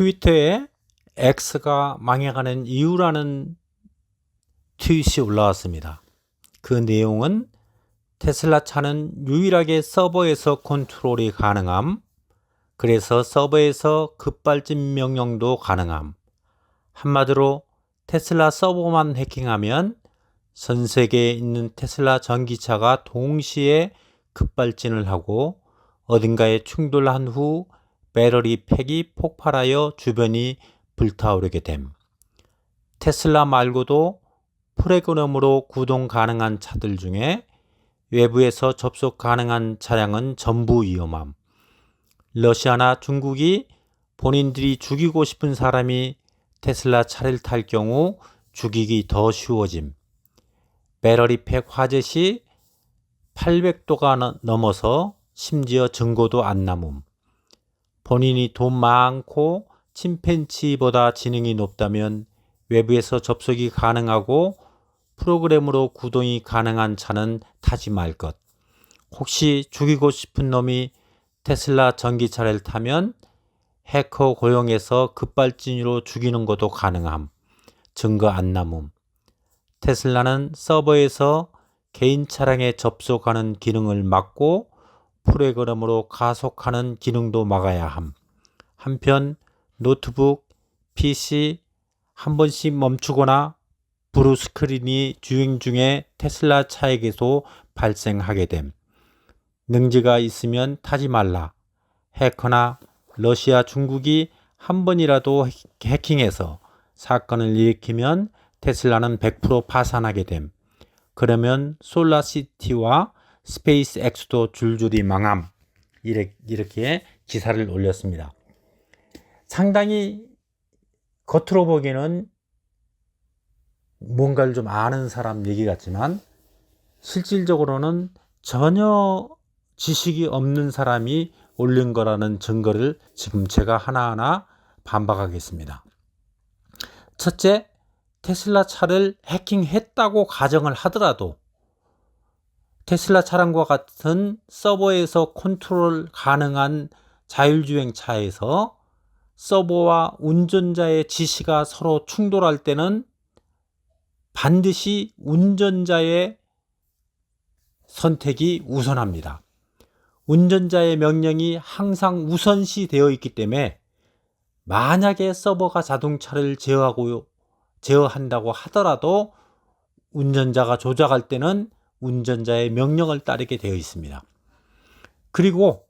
트위터에 X가 망해가는 이유라는 트윗이 올라왔습니다. 그 내용은 테슬라 차는 유일하게 서버에서 컨트롤이 가능함, 그래서 서버에서 급발진 명령도 가능함. 한마디로 테슬라 서버만 해킹하면 전 세계에 있는 테슬라 전기차가 동시에 급발진을 하고 어딘가에 충돌한 후 배터리 팩이 폭발하여 주변이 불타오르게 됨. 테슬라 말고도 프로그램으로 구동 가능한 차들 중에 외부에서 접속 가능한 차량은 전부 위험함. 러시아나 중국이 본인들이 죽이고 싶은 사람이 테슬라 차를 탈 경우 죽이기 더 쉬워짐. 배터리 팩 화재 시 800도가 넘어서 심지어 증거도 안 남음. 본인이 돈 많고 침팬치보다 지능이 높다면 외부에서 접속이 가능하고 프로그램으로 구동이 가능한 차는 타지 말 것. 혹시 죽이고 싶은 놈이 테슬라 전기차를 타면 해커 고용해서 급발진으로 죽이는 것도 가능함. 증거 안 남음. 테슬라는 서버에서 개인 차량에 접속하는 기능을 막고 프로그램으로 가속하는 기능도 막아야 함. 한편 노트북, PC 한 번씩 멈추거나 브루 스크린이 주행 중에 테슬라 차에게도 발생하게 됨. 능지가 있으면 타지 말라. 해커나 러시아, 중국이 한 번이라도 해킹해서 사건을 일으키면 테슬라는 100% 파산하게 됨. 그러면 솔라시티와 스페이스 X도 줄줄이 망함. 이렇게 기사를 올렸습니다. 상당히 겉으로 보기에는 뭔가를 좀 아는 사람 얘기 같지만 실질적으로는 전혀 지식이 없는 사람이 올린 거라는 증거를 지금 제가 하나하나 반박하겠습니다. 첫째, 테슬라 차를 해킹했다고 가정을 하더라도 테슬라 차량과 같은 서버에서 컨트롤 가능한 자율주행 차에서 서버와 운전자의 지시가 서로 충돌할 때는 반드시 운전자의 선택이 우선합니다. 운전자의 명령이 항상 우선시 되어 있기 때문에 만약에 서버가 자동차를 제어하고 제어한다고 하더라도 운전자가 조작할 때는 운전자의 명령을 따르게 되어 있습니다. 그리고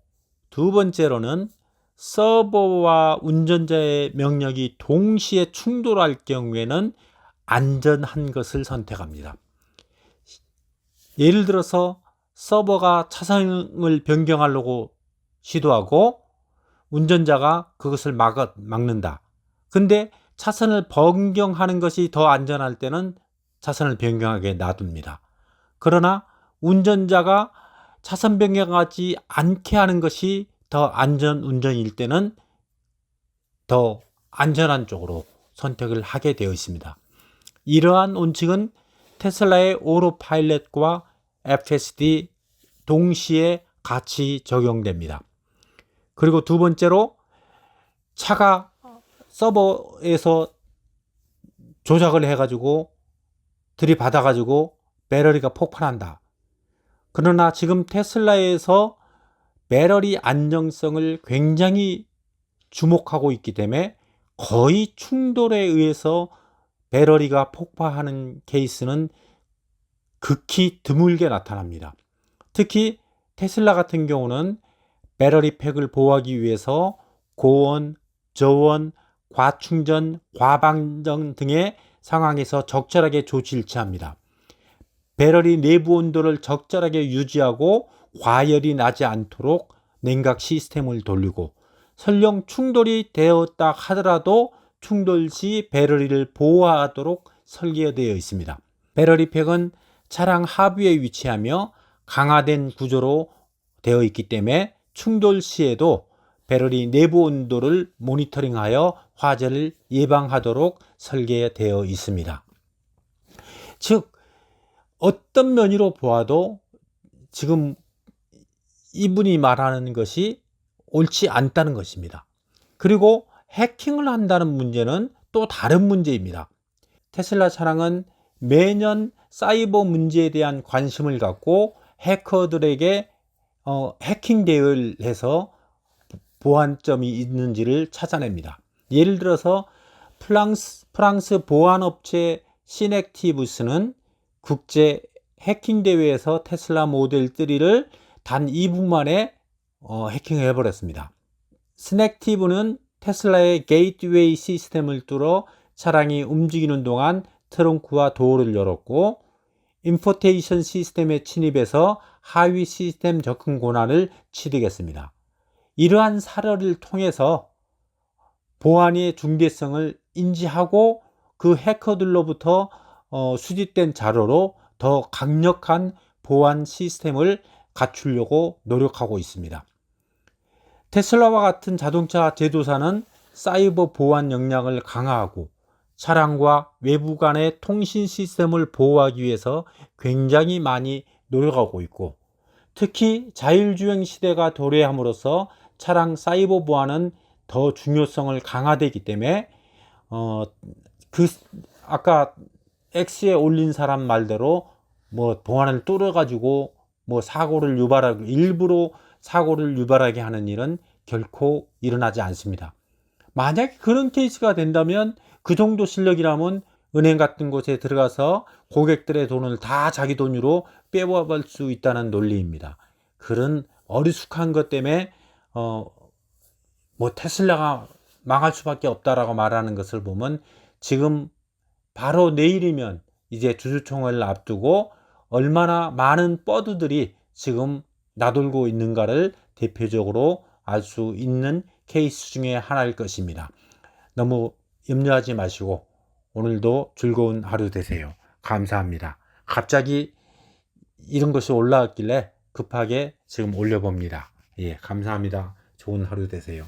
두 번째로는 서버와 운전자의 명령이 동시에 충돌할 경우에는 안전한 것을 선택합니다. 예를 들어서 서버가 차선을 변경하려고 시도하고 운전자가 그것을 막, 막는다. 근데 차선을 변경하는 것이 더 안전할 때는 차선을 변경하게 놔둡니다. 그러나 운전자가 차선 변경하지 않게 하는 것이 더 안전 운전일 때는 더 안전한 쪽으로 선택을 하게 되어 있습니다. 이러한 원칙은 테슬라의 오로 파일럿과 FSD 동시에 같이 적용됩니다. 그리고 두 번째로 차가 서버에서 조작을 해가지고 들이받아가지고 배터리가 폭발한다. 그러나 지금 테슬라에서 배터리 안정성을 굉장히 주목하고 있기 때문에 거의 충돌에 의해서 배터리가 폭파하는 케이스는 극히 드물게 나타납니다. 특히 테슬라 같은 경우는 배터리 팩을 보호하기 위해서 고온, 저온, 과충전, 과방전 등의 상황에서 적절하게 조치를 취합니다. 배터리 내부 온도를 적절하게 유지하고 과열이 나지 않도록 냉각 시스템을 돌리고 설령 충돌이 되었다 하더라도 충돌 시 배터리를 보호하도록 설계되어 있습니다. 배터리 팩은 차량 하부에 위치하며 강화된 구조로 되어 있기 때문에 충돌 시에도 배터리 내부 온도를 모니터링하여 화재를 예방하도록 설계되어 있습니다. 즉, 어떤 면으로 보아도 지금 이분이 말하는 것이 옳지 않다는 것입니다. 그리고 해킹을 한다는 문제는 또 다른 문제입니다. 테슬라 차량은 매년 사이버 문제에 대한 관심을 갖고 해커들에게 어, 해킹 대회를 해서 보안점이 있는지를 찾아냅니다. 예를 들어서 프랑스, 프랑스 보안업체 시넥티브스는 국제 해킹 대회에서 테슬라 모델 3를 단 2분 만에 어, 해킹해 버렸습니다. 스넥티브는 테슬라의 게이트웨이 시스템을 뚫어 차량이 움직이는 동안 트렁크와 도어를 열었고 인포테이션 시스템에 침입해서 하위 시스템 접근 권한을 취득했습니다. 이러한 사례를 통해서 보안의 중대성을 인지하고 그 해커들로부터 어, 수집된 자료로 더 강력한 보안 시스템을 갖추려고 노력하고 있습니다. 테슬라와 같은 자동차 제조사는 사이버 보안 역량을 강화하고 차량과 외부 간의 통신 시스템을 보호하기 위해서 굉장히 많이 노력하고 있고 특히 자율주행 시대가 도래함으로써 차량 사이버 보안은 더 중요성을 강화되기 때문에 어 그 아까 X에 올린 사람 말대로 뭐 보안을 뚫어 가지고 뭐 사고를 유발하고 일부러 사고를 유발하게 하는 일은 결코 일어나지 않습니다. 만약에 그런 케이스가 된다면 그 정도 실력이라면 은행 같은 곳에 들어가서 고객들의 돈을 다 자기 돈으로 빼와볼 수 있다는 논리입니다. 그런 어리숙한 것 때문에 어 뭐 테슬라가 망할 수밖에 없다라고 말하는 것을 보면 지금 바로 내일이면 이제 주주총회를 앞두고 얼마나 많은 뻐드들이 지금 나돌고 있는가를 대표적으로 알 수 있는 케이스 중에 하나일 것입니다. 너무 염려하지 마시고 오늘도 즐거운 하루 되세요. 감사합니다. 갑자기 이런 것이 올라왔길래 급하게 지금 올려봅니다. 예, 감사합니다. 좋은 하루 되세요.